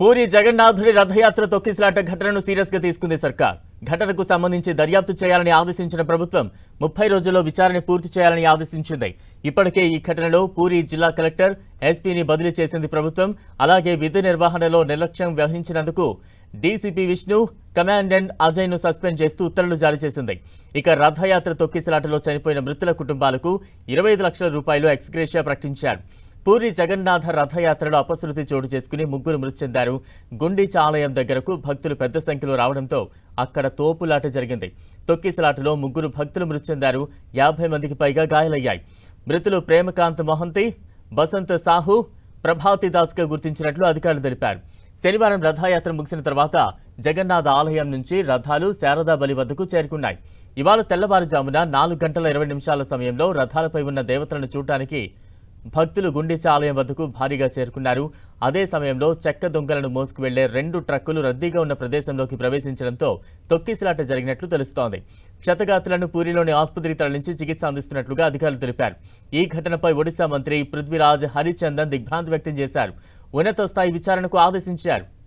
పూరి జగన్నాథుడి రథయాత్ర తొక్కిసలాట ఘటనను సీరియస్గా తీసుకుంది సర్కార్. ఘటనకు సంబంధించి దర్యాప్తు చేయాలని ఆదేశించిన ప్రభుత్వం ముప్పై రోజుల్లో విచారణ పూర్తి చేయాలని ఆదేశించింది. ఇప్పటికే ఈ ఘటనలో పూరి జిల్లా కలెక్టర్ ఎస్పీని బదిలీ చేసింది ప్రభుత్వం. అలాగే విధి నిర్వహణలో నిర్లక్ష్యం వ్యవహరించినందుకు డీసీపీ విష్ణు కమాండెంట్ అజయ్ను సస్పెండ్ చేస్తూ ఉత్తర్వులు జారీ చేసింది. ఇక రథయాత్ర తొక్కిసలాటలో చనిపోయిన మృతుల కుటుంబాలకు ఇరవై ఐదు లక్షల రూపాయలు ఎక్స్గ్రేషియా ప్రకటించారు. పూరి జగన్నాథ రథయాత్రలో అపశృతి చోటు చేసుకుని ముగ్గురు మృతి చెందారు. గుండీచ ఆలయం దగ్గరకు భక్తులు పెద్ద సంఖ్యలో రావడంతో అక్కడ తోపులాట జరిగింది. తొక్కిసలాటలో ముగ్గురు భక్తులు మృతి చెందారు. యాభై మందికి పైగా గాయాలయ్యాయి. మృతులు ప్రేమకాంత్ మొహంతి బసంత్ సాహు ప్రభాతి దాస్గా గుర్తించినట్లు అధికారులు తెలిపారు. శనివారం రథయాత్ర ముగిసిన తర్వాత జగన్నాథ ఆలయం నుంచి రథాలు శారదా బలి వద్దకు చేరుకున్నాయి. ఇవాళ తెల్లవారుజామున నాలుగు గంటల ఇరవై నిమిషాల సమయంలో రథాలపై ఉన్న దేవతలను చూడటానికి భక్తులు గుండెచ ఆలయం వద్దకు భారీగా చేరుకున్నారు. అదే సమయంలో చెక్క దొంగలను మోసుకు వెళ్ళే రెండు ట్రక్కులు రద్దీగా ఉన్న ప్రదేశంలోకి ప్రవేశించడంతో తొక్కిసలాట జరిగినట్లు తెలుస్తోంది. క్షతగాతులను పూరిలోని ఆసుపత్రికి తరలించి చికిత్స అందిస్తున్నట్లుగా అధికారులు తెలిపారు. ఈ ఘటనపై ఒడిశా మంత్రి పృథ్వీరాజ్ హరిచందన్ దిగ్భ్రాంతి వ్యక్తం చేశారు. ఉన్నత స్థాయి విచారణకు ఆదేశించారు.